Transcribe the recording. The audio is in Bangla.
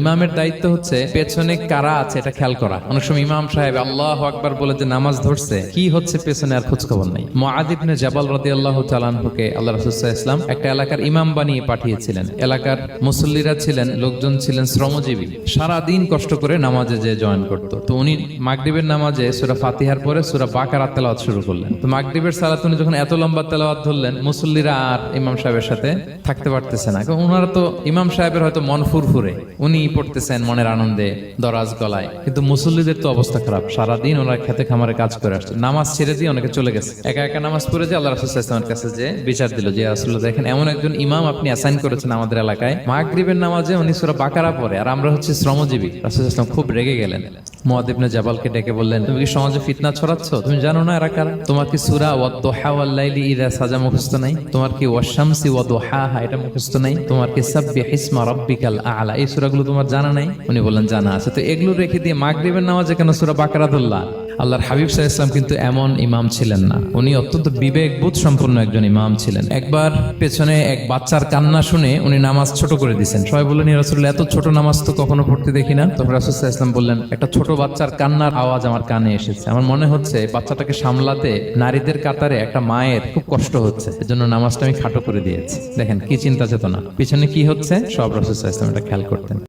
ইমামের দায়িত্ব হচ্ছে পেছনে কারা আছে এটা খেয়াল করা। অনেক সময় ইমাম সাহেব আল্লাহ আকবার বলে যে নামাজ ধরছে, কি হচ্ছে পেছনে আর খোঁজ খবর নাই মুআদিবনে জাবাল রাদি আল্লাহ তালানহুকে আল্লাহ রসুল্লাহ ইসলাম একটা এলাকার ইমাম বানিয়ে পাঠিয়েছিলেন। এলাকার মুসল্লিরা ছিলেন, লোকজন ছিলেন শ্রমজীবী। সারা দিন কষ্ট করে নামাজে যে জয়েন করতো। তো উনি মাগরিবের নামাজে সুরা ফাতিহার পরে সুরা বাকার তেলাওয়াত শুরু করলেন। তো মাগরিবের সালাত উনি যখন এত লম্বা তেলাওয়াত ধরলেন, মুসল্লিরা আর ইমাম সাহেবের সাথে থাকতে পারতেছে না। ওনারা তো ইমাম সাহেবের হয়তো মন ফুরফুরে। উনি পড়তেছেন মনের আনন্দে, দরাজ গলায়। কিন্তু মুসল্লিদের তো অবস্থা খারাপ। সারাদিন ওনারা খেতে খামারে কাজ করে আসছে। নামাজ ছেড়ে দিয়ে অনেকে চলে গেছে। একা একা নামাজ পড়ে যে আল্লাহ রাসুল ইসলামের কাছে যে বিচার দিল যে আসলে দেখেন এমন একজন ইমাম আপনি অ্যাসাইন করেছেন আমাদের এলাকায়। মাগরিবের নামাজে উনি সুরা বাকারা পরে আর আমরা হচ্ছে শ্রমজীবী। রাসুল ইসলাম খুব রেগে গেলেন। আল্লাহর হাবিব সাহা ইসলাম কিন্তু এমন ইমাম ছিলেন না। উনি অত্যন্ত বিবেকবোধ সম্পন্ন একজন ইমাম ছিলেন। একবার পেছনে এক বাচ্চার কান্না শুনে উনি নামাজ ছোট করে দিয়েছেন সবাই বললেন এত ছোট নামাজ তো কখনো পড়তে দেখি না? তখন রাসুল ইসলাম বললেন, একটা ছোট বাচ্চার কান্নার আওয়াজ আমার কানে এসেছে। আমার মনে হচ্ছে বাচ্চাটাকে সামলাতে নারীদের কাতারে একটা মায়ের খুব কষ্ট হচ্ছে। এজন্য নামাজটা আমি খাটো করে দিয়েছি। দেখেন, কি চিন্তা চেতনা। পিছনে কি হচ্ছে? সব রাসুল ইসলাম এটা খেয়াল করতেন।